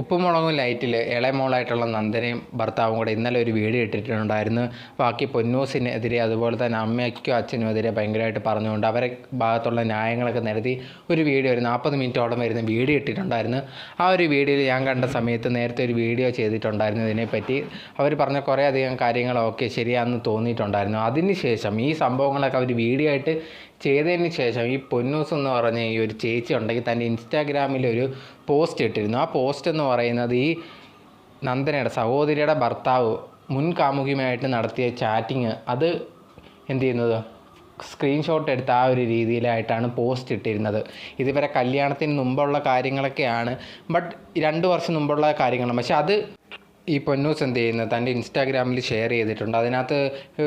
ഉപ്പുമുളകും ലൈറ്റിൽ ഇളയമോളായിട്ടുള്ള നന്ദനയും ഭർത്താവും കൂടെ ഇന്നലെ ഒരു വീഡിയോ ഇട്ടിട്ടുണ്ടായിരുന്നു. ബാക്കി പൊന്നൂസിനെതിരെ അതുപോലെ തന്നെ അമ്മയ്ക്കും അച്ഛനും എതിരെ ഭയങ്കരമായിട്ട് പറഞ്ഞുകൊണ്ട് അവരെ ഭാഗത്തുള്ള ന്യായങ്ങളൊക്കെ നിരത്തി ഒരു വീഡിയോ ഒരു നാൽപ്പത് മിനിറ്റോളം വരുന്ന വീഡിയോ ഇട്ടിട്ടുണ്ടായിരുന്നു. ആ ഒരു വീഡിയോയിൽ ഞാൻ കണ്ട സമയത്ത് നേരത്തെ ഒരു വീഡിയോ ചെയ്തിട്ടുണ്ടായിരുന്നു ഇതിനെപ്പറ്റി. അവർ പറഞ്ഞ കുറേ അധികം കാര്യങ്ങളൊക്കെ ശരിയാണെന്ന് തോന്നിയിട്ടുണ്ടായിരുന്നു. അതിനുശേഷം ഈ സംഭവങ്ങളൊക്കെ അവർ വീഡിയോ ആയിട്ട് ചെയ്തതിന് ശേഷം ഈ പൊന്നൂസ് എന്ന് പറഞ്ഞ ഈ ഒരു ചേച്ചി ഉണ്ടെങ്കിൽ തന്റെ ഇൻസ്റ്റാഗ്രാമിൽ ഒരു പോസ്റ്റ് ഇട്ടിരുന്നു. ആ പോസ്റ്റ് എന്ന് പറയുന്നത് ഈ നന്ദനയുടെ സഹോദരിയുടെ ഭർത്താവ് മുൻ കാമുകിയുമായിട്ട് നടത്തിയ ചാറ്റിങ് അത് എന്ത് ചെയ്യുന്നത്? സ്ക്രീൻഷോട്ട് എടുത്ത ആ ഒരു രീതിയിലായിട്ടാണ് പോസ്റ്റ് ഇട്ടിരുന്നത്. ഇതിവരെ കല്യാണത്തിന് മുമ്പുള്ള കാര്യങ്ങളൊക്കെയാണ്. ബട്ട് രണ്ട് വർഷം മുമ്പുള്ള കാര്യങ്ങളാണ്. പക്ഷെ അത് ഈ പൊന്നൂസ് എന്ത് ചെയ്യുന്നത് തന്റെ ഇൻസ്റ്റാഗ്രാമിൽ ഷെയർ ചെയ്തിട്ടുണ്ട്. അതിനകത്ത്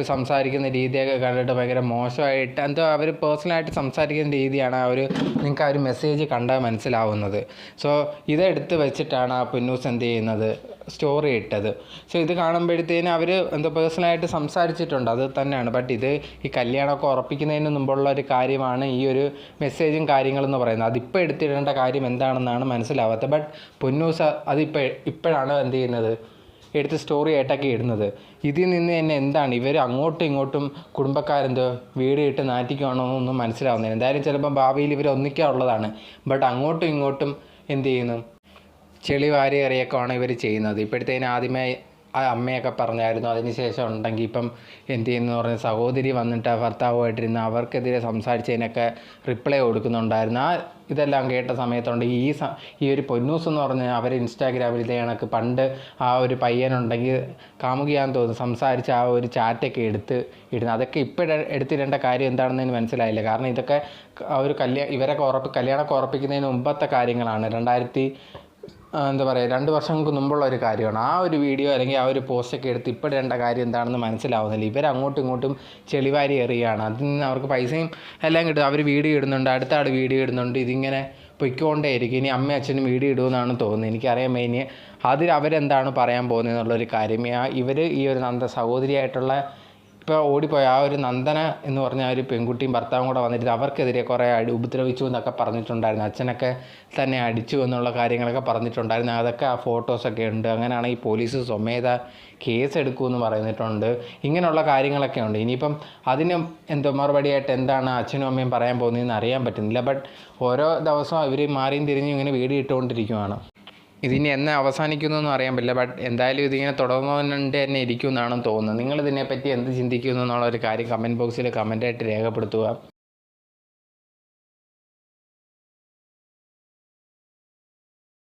സംസാരിക്കുന്ന രീതിയൊക്കെ കണ്ടിട്ട് ഭയങ്കര മോശമായിട്ട് എന്തോ അവർ പേഴ്സണലായിട്ട് സംസാരിക്കുന്ന രീതിയാണ് ആ ഒരു നിങ്ങൾക്ക് ആ ഒരു മെസ്സേജ് കണ്ടാൽ മനസ്സിലാവുന്നത്. സോ ഇതെടുത്ത് വെച്ചിട്ടാണ് ആ പൊന്നൂസ് എന്ത് ചെയ്യുന്നത്? സ്റ്റോറി ഇട്ടത്. സോ ഇത് കാണുമ്പോഴത്തേന് അവർ എന്തോ പേഴ്സണലായിട്ട് സംസാരിച്ചിട്ടുണ്ട്. അത് തന്നെയാണ്. ബട്ട് ഇത് ഈ കല്യാണമൊക്കെ ഉറപ്പിക്കുന്നതിന് മുമ്പുള്ള ഒരു കാര്യമാണ് ഈ ഒരു മെസ്സേജും കാര്യങ്ങളെന്ന് പറയുന്നത്. അതിപ്പോൾ എടുത്തിടേണ്ട കാര്യം എന്താണെന്നാണ് മനസ്സിലാവാത്തത്. ബട്ട് പൊന്നൂസ് അതിപ്പോൾ ഇപ്പോഴാണ് എന്ത് ചെയ്യുന്നത്? എടുത്ത് സ്റ്റോറി ആയിട്ടൊക്കെ ഇടുന്നത്. ഇതിൽ നിന്ന് തന്നെ എന്താണ്? ഇവർ അങ്ങോട്ടും ഇങ്ങോട്ടും കുടുംബക്കാരെന്തോ വീട് ഇട്ട് നാറ്റിക്കുകയാണോ എന്നൊന്നും മനസ്സിലാവുന്നില്ല. എന്തായാലും ചിലപ്പോൾ ഭാവിയിൽ ഇവർ ഒന്നിക്കാനുള്ളതാണ് ബട്ട് അങ്ങോട്ടും ഇങ്ങോട്ടും എന്ത് ചെയ്യുന്നു? ചെളി വാരി എറിയൊക്കെയാണ് ഇവർ ചെയ്യുന്നത്. ഇപ്പോഴത്തേന് ആദ്യമേ ആ അമ്മയൊക്കെ പറഞ്ഞായിരുന്നു. അതിനുശേഷം ഉണ്ടെങ്കിൽ ഇപ്പം എന്ത് ചെയ്യുന്നു പറഞ്ഞ സഹോദരി വന്നിട്ട് ഭർത്താവുമായിട്ടിരുന്ന് അവർക്കെതിരെ സംസാരിച്ചതിനൊക്കെ റിപ്ലൈ കൊടുക്കുന്നുണ്ടായിരുന്നു. ആ ഇതെല്ലാം കേട്ട സമയത്തുണ്ട്. ഈ സ ഈ ഒരു പൊന്നൂസ് എന്ന് പറഞ്ഞ അവർ ഇൻസ്റ്റാഗ്രാമിൽ ഇതേ കണക്ക് പണ്ട് ആ ഒരു പയ്യനുണ്ടെങ്കിൽ കാമുകിയാന്ന് തോന്നുന്നു സംസാരിച്ച് ആ ഒരു ചാറ്റൊക്കെ എടുത്ത് ഇടുന്നത് അതൊക്കെ ഇപ്പോഴ എടുത്തിടേണ്ട കാര്യം എന്താണെന്ന് എനിക്ക് മനസ്സിലായില്ല. കാരണം ഇതൊക്കെ ആ ഒരു കല്യാ ഇവരൊക്കെ ഉറപ്പ് കല്യാണമൊക്കെ ഉറപ്പിക്കുന്നതിന് മുമ്പത്തെ കാര്യങ്ങളാണ്. രണ്ടായിരത്തി എന്താ പറയുക രണ്ട് വർഷങ്ങൾക്ക് മുമ്പുള്ള ഒരു കാര്യമാണ്. ആ ഒരു വീഡിയോ അല്ലെങ്കിൽ ആ ഒരു പോസ്റ്റൊക്കെ എടുത്ത് രണ്ട കാര്യം എന്താണെന്ന് മനസ്സിലാവുന്നില്ല. ഇവർ അങ്ങോട്ടും ഇങ്ങോട്ടും ചെളിവാരി എറിയാണ്. അതിൽ നിന്ന് അവർക്ക് പൈസയും എല്ലാം കിട്ടും. അവർ വീഡിയോ ഇടുന്നുണ്ട് അടുത്ത ആൾ വീഡിയോ ഇടുന്നുണ്ട്. ഇതിങ്ങനെ പൊയ്ക്കൊണ്ടേയിരിക്കും. ഇനി അമ്മയും അച്ഛനും വീഡിയോ ഇടുമെന്നാണ് തോന്നുന്നത്. എനിക്കറിയാൻ മേനി അതിൽ അവരെന്താണ് പറയാൻ പോകുന്നത് എന്നുള്ളൊരു കാര്യം ഇവർ ഈ ഒരു നന്ദ സഹോദരിയായിട്ടുള്ള ഇപ്പോൾ ഓടിപ്പോയ. ആ ഒരു നന്ദന എന്ന് പറഞ്ഞ ആ ഒരു പെൺകുട്ടിയും ഭർത്താവും കൂടെ വന്നിട്ട് അവർക്കെതിരെ കുറേ അടി ഉപദ്രവിച്ചു എന്നൊക്കെ പറഞ്ഞിട്ടുണ്ടായിരുന്നു. അച്ഛനൊക്കെ തന്നെ അടിച്ചു എന്നുള്ള കാര്യങ്ങളൊക്കെ പറഞ്ഞിട്ടുണ്ടായിരുന്നു. അതൊക്കെ ആ ഫോട്ടോസൊക്കെ ഉണ്ട്. അങ്ങനെയാണ് ഈ പോലീസ് സ്വമേധ കേസ് എടുക്കുമെന്ന് പറയുന്നിട്ടുണ്ട് ഇങ്ങനെയുള്ള കാര്യങ്ങളൊക്കെ ഉണ്ട്. ഇനിയിപ്പം അതിന് എന്തോ മറുപടിയായിട്ട് എന്താണ് അച്ഛനും അമ്മയും പറയാൻ പോകുന്നതെന്ന് അറിയാൻ പറ്റുന്നില്ല. ബട്ട് ഓരോ ദിവസവും ഇവർ മാറിയും തിരിഞ്ഞും ഇങ്ങനെ വീട് ഇട്ടുകൊണ്ടിരിക്കുവാണ്. ഇതിനി എന്ന് അറിയാൻ പറ്റില്ല. ബട്ട് എന്തായാലും ഇതിങ്ങനെ തുടർന്നുകൊണ്ട് തന്നെ ഇരിക്കുമെന്നാണ് തോന്നുന്നത്. നിങ്ങൾ ഇതിനെപ്പറ്റി എന്ത് ചിന്തിക്കുന്നു എന്നുള്ള ഒരു കാര്യം കമന്റ് ബോക്സിൽ കമന്റായിട്ട് രേഖപ്പെടുത്തുക.